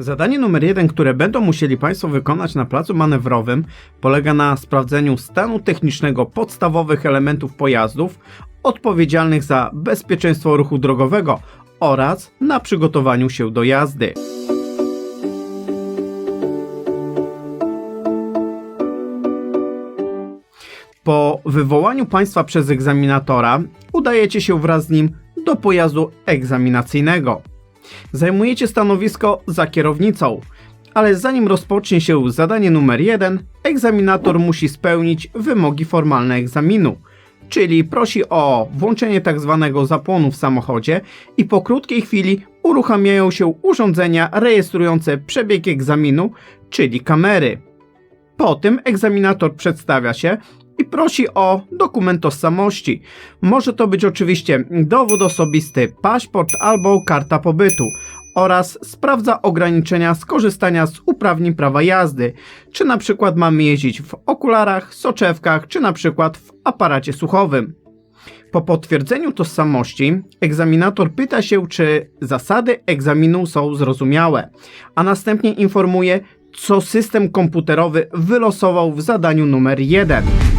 Zadanie numer jeden, które będą musieli Państwo wykonać na placu manewrowym, polega na sprawdzeniu stanu technicznego podstawowych elementów pojazdów odpowiedzialnych za bezpieczeństwo ruchu drogowego oraz na przygotowaniu się do jazdy. Po wywołaniu Państwa przez egzaminatora udajecie się wraz z nim do pojazdu egzaminacyjnego. Zajmujecie stanowisko za kierownicą, ale zanim rozpocznie się zadanie numer jeden, egzaminator musi spełnić wymogi formalne egzaminu, czyli prosi o włączenie tzw. zapłonu w samochodzie i po krótkiej chwili uruchamiają się urządzenia rejestrujące przebieg egzaminu, czyli kamery. Po tym egzaminator przedstawia się i prosi o dokument tożsamości. Może to być oczywiście dowód osobisty, paszport albo karta pobytu oraz sprawdza ograniczenia skorzystania z uprawnień prawa jazdy, czy na przykład mamy jeździć w okularach, soczewkach, czy na przykład w aparacie słuchowym. Po potwierdzeniu tożsamości egzaminator pyta się, czy zasady egzaminu są zrozumiałe, a następnie informuje, co system komputerowy wylosował w zadaniu numer 1.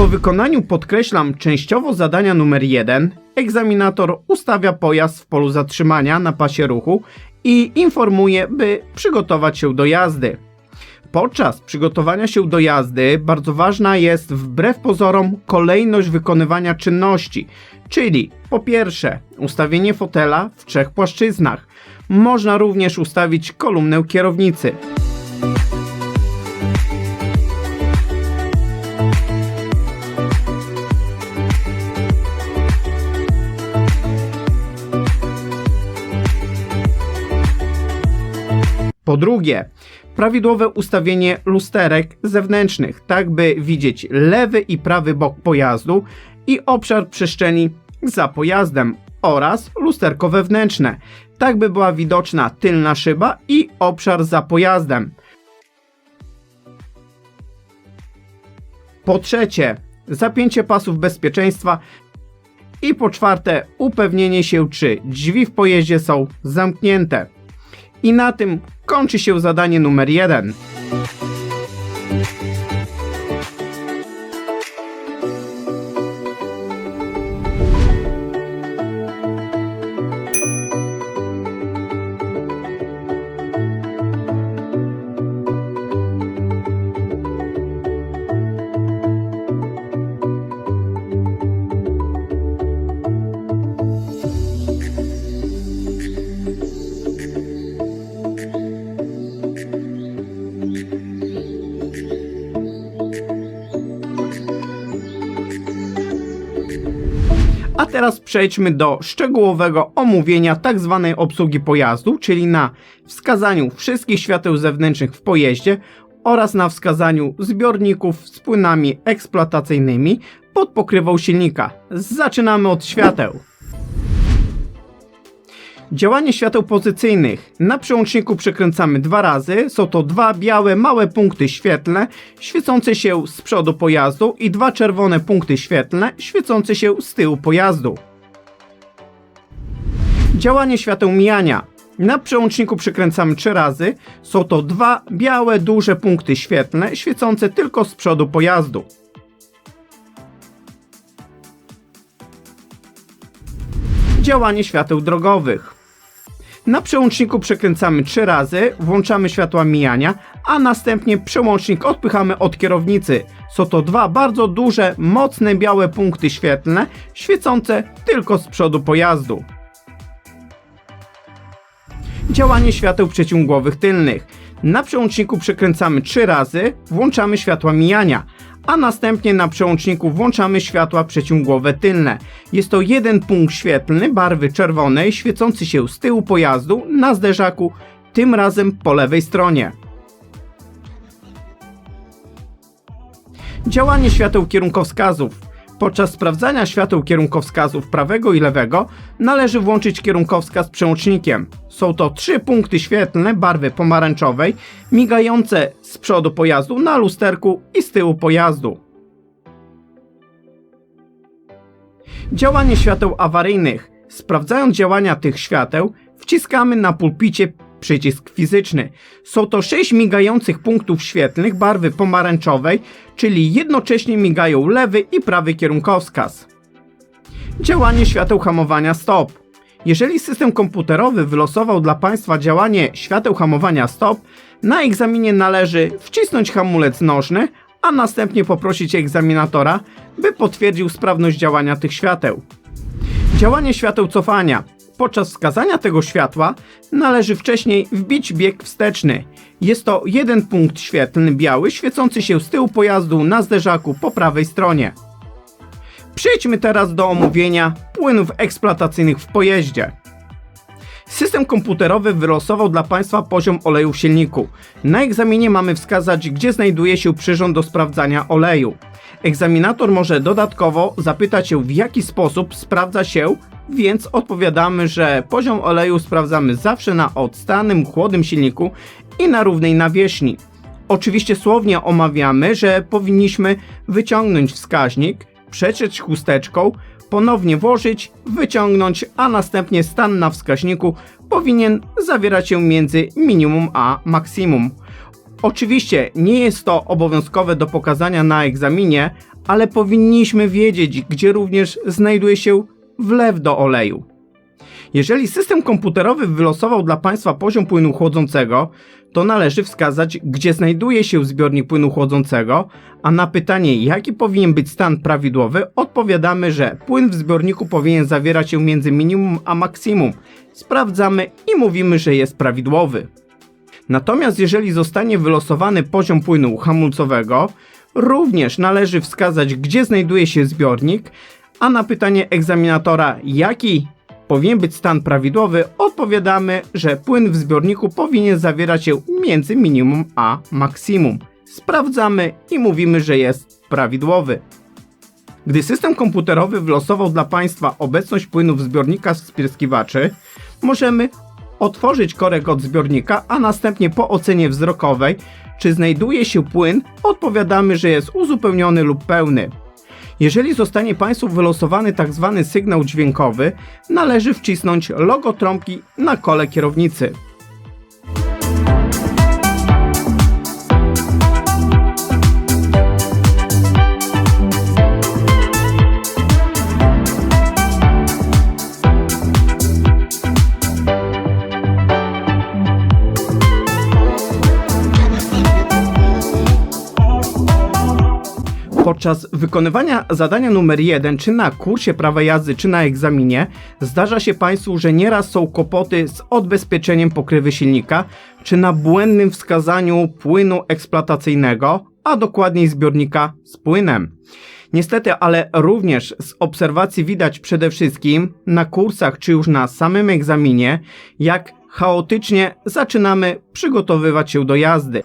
Po wykonaniu, podkreślam, częściowo zadania numer 1, egzaminator ustawia pojazd w polu zatrzymania na pasie ruchu i informuje, by przygotować się do jazdy. Podczas przygotowania się do jazdy bardzo ważna jest wbrew pozorom kolejność wykonywania czynności, czyli po pierwsze ustawienie fotela w trzech płaszczyznach. Można również ustawić kolumnę kierownicy. Po drugie, prawidłowe ustawienie lusterek zewnętrznych, tak by widzieć lewy i prawy bok pojazdu i obszar przestrzeni za pojazdem oraz lusterko wewnętrzne, tak by była widoczna tylna szyba i obszar za pojazdem. Po trzecie, zapięcie pasów bezpieczeństwa i po czwarte, upewnienie się, czy drzwi w pojeździe są zamknięte. I na tym kończy się zadanie numer 1. teraz przejdźmy do szczegółowego omówienia tzw. obsługi pojazdu, czyli na wskazaniu wszystkich świateł zewnętrznych w pojeździe oraz na wskazaniu zbiorników z płynami eksploatacyjnymi pod pokrywą silnika. Zaczynamy od świateł. Działanie świateł pozycyjnych. Na przełączniku przekręcamy dwa razy. Są to dwa białe, małe punkty świetlne, świecące się z przodu pojazdu i dwa czerwone punkty świetlne, świecące się z tyłu pojazdu. Działanie świateł mijania. Na przełączniku przekręcamy trzy razy. Są to dwa białe, duże punkty świetlne, świecące tylko z przodu pojazdu. Działanie świateł drogowych. Na przełączniku przekręcamy trzy razy, włączamy światła mijania, a następnie przełącznik odpychamy od kierownicy. Są to dwa bardzo duże, mocne białe punkty świetlne, świecące tylko z przodu pojazdu. Działanie świateł przeciągłowych tylnych. Na przełączniku przekręcamy trzy razy, włączamy światła mijania, a następnie na przełączniku włączamy światła przeciągłowe tylne. Jest to jeden punkt świetlny barwy czerwonej, świecący się z tyłu pojazdu na zderzaku, tym razem po lewej stronie. Działanie świateł kierunkowskazów. Podczas sprawdzania świateł kierunkowskazów prawego i lewego należy włączyć kierunkowskaz przełącznikiem. Są to trzy punkty świetlne barwy pomarańczowej, migające z przodu pojazdu na lusterku i z tyłu pojazdu. Działanie świateł awaryjnych. Sprawdzając działania tych świateł, wciskamy na pulpicie przycisk fizyczny. Są to sześć migających punktów świetlnych barwy pomarańczowej, czyli jednocześnie migają lewy i prawy kierunkowskaz. Działanie świateł hamowania stop. Jeżeli system komputerowy wylosował dla Państwa działanie świateł hamowania stop, na egzaminie należy wcisnąć hamulec nożny, a następnie poprosić egzaminatora, by potwierdził sprawność działania tych świateł. Działanie świateł cofania. Podczas wskazania tego światła należy wcześniej wbić bieg wsteczny. Jest to jeden punkt świetlny biały świecący się z tyłu pojazdu na zderzaku po prawej stronie. Przejdźmy teraz do omówienia płynów eksploatacyjnych w pojeździe. System komputerowy wylosował dla Państwa poziom oleju w silniku. Na egzaminie mamy wskazać, gdzie znajduje się przyrząd do sprawdzania oleju. Egzaminator może dodatkowo zapytać się, w jaki sposób sprawdza się, więc odpowiadamy, że poziom oleju sprawdzamy zawsze na odstanym, chłodnym silniku i na równej nawierzchni. Oczywiście słownie omawiamy, że powinniśmy wyciągnąć wskaźnik, przeciąć chusteczką, ponownie włożyć, wyciągnąć, a następnie stan na wskaźniku powinien zawierać się między minimum a maksimum. Oczywiście nie jest to obowiązkowe do pokazania na egzaminie, ale powinniśmy wiedzieć, gdzie również znajduje się wlew do oleju. Jeżeli system komputerowy wylosował dla Państwa poziom płynu chłodzącego, to należy wskazać, gdzie znajduje się zbiornik płynu chłodzącego, a na pytanie, jaki powinien być stan prawidłowy, odpowiadamy, że płyn w zbiorniku powinien zawierać się między minimum a maksimum. Sprawdzamy i mówimy, że jest prawidłowy. Natomiast jeżeli zostanie wylosowany poziom płynu hamulcowego, również należy wskazać, gdzie znajduje się zbiornik, a na pytanie egzaminatora, jaki powinien być stan prawidłowy, odpowiadamy, że płyn w zbiorniku powinien zawierać się między minimum a maksimum. Sprawdzamy i mówimy, że jest prawidłowy. Gdy system komputerowy wylosował dla Państwa obecność płynu w zbiornikach spryskiwaczy, możemy otworzyć korek od zbiornika, a następnie po ocenie wzrokowej, czy znajduje się płyn, odpowiadamy, że jest uzupełniony lub pełny. Jeżeli zostanie Państwu wylosowany. Tak sygnał dźwiękowy, należy wcisnąć logo trąbki na kole kierownicy. Podczas wykonywania zadania numer 1, czy na kursie prawa jazdy, czy na egzaminie, zdarza się Państwu, że nieraz są kłopoty z odbezpieczeniem pokrywy silnika, czy na błędnym wskazaniu płynu eksploatacyjnego, a dokładniej zbiornika z płynem. Niestety, ale również z obserwacji widać przede wszystkim na kursach, czy już na samym egzaminie, jak chaotycznie zaczynamy przygotowywać się do jazdy.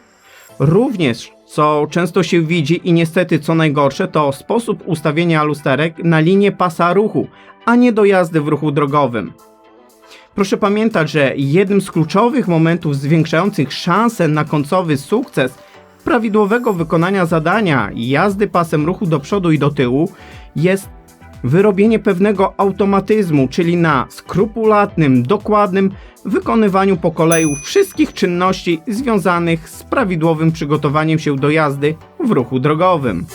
Również co często się widzi i niestety co najgorsze to sposób ustawienia lusterek na linię pasa ruchu, a nie do jazdy w ruchu drogowym. Proszę pamiętać, że jednym z kluczowych momentów zwiększających szanse na końcowy sukces prawidłowego wykonania zadania jazdy pasem ruchu do przodu i do tyłu jest wyrobienie pewnego automatyzmu, czyli na skrupulatnym, dokładnym wykonywaniu po kolei wszystkich czynności związanych z prawidłowym przygotowaniem się do jazdy w ruchu drogowym.